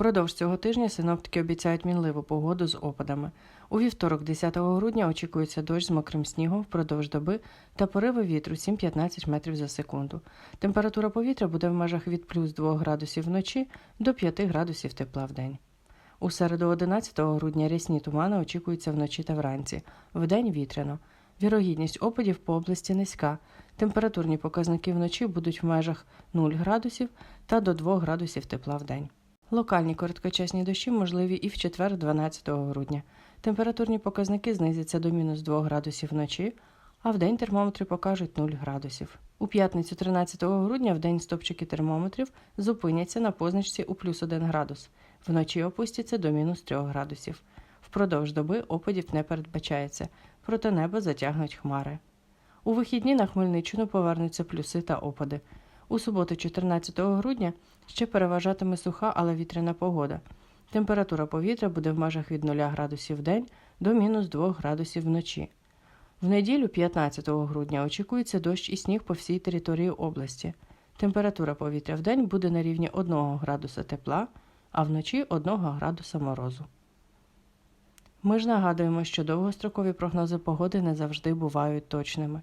Впродовж цього тижня синоптики обіцяють мінливу погоду з опадами. У вівторок, 10 грудня, очікується дощ з мокрим снігом впродовж доби та пориви вітру 7-15 метрів за секунду. Температура повітря буде в межах від плюс 2 градусів вночі до 5 градусів тепла в день. У середу 11 грудня рясні тумани очікуються вночі та вранці. Вдень вітряно. Вірогідність опадів по області низька. Температурні показники вночі будуть в межах 0 градусів та до 2 градусів тепла в день. Локальні короткочасні дощі можливі і в четвер, 12 грудня. Температурні показники знизяться до мінус 2 градусів вночі, а в день термометри покажуть 0 градусів. У п'ятницю 13 грудня в день стопчики термометрів зупиняться на позначці у плюс 1 градус. Вночі опустяться до мінус 3 градусів. Впродовж доби опадів не передбачається, проте небо затягнуть хмари. У вихідні на Хмельниччину повернуться плюси та опади. У суботу, 14 грудня, ще переважатиме суха, але вітряна погода. Температура повітря буде в межах від 0 градусів в день до мінус 2 градусів вночі. В неділю, 15 грудня, очікується дощ і сніг по всій території області. Температура повітря в день буде на рівні 1 градуса тепла, а вночі 1 градуса морозу. Ми ж нагадуємо, що довгострокові прогнози погоди не завжди бувають точними.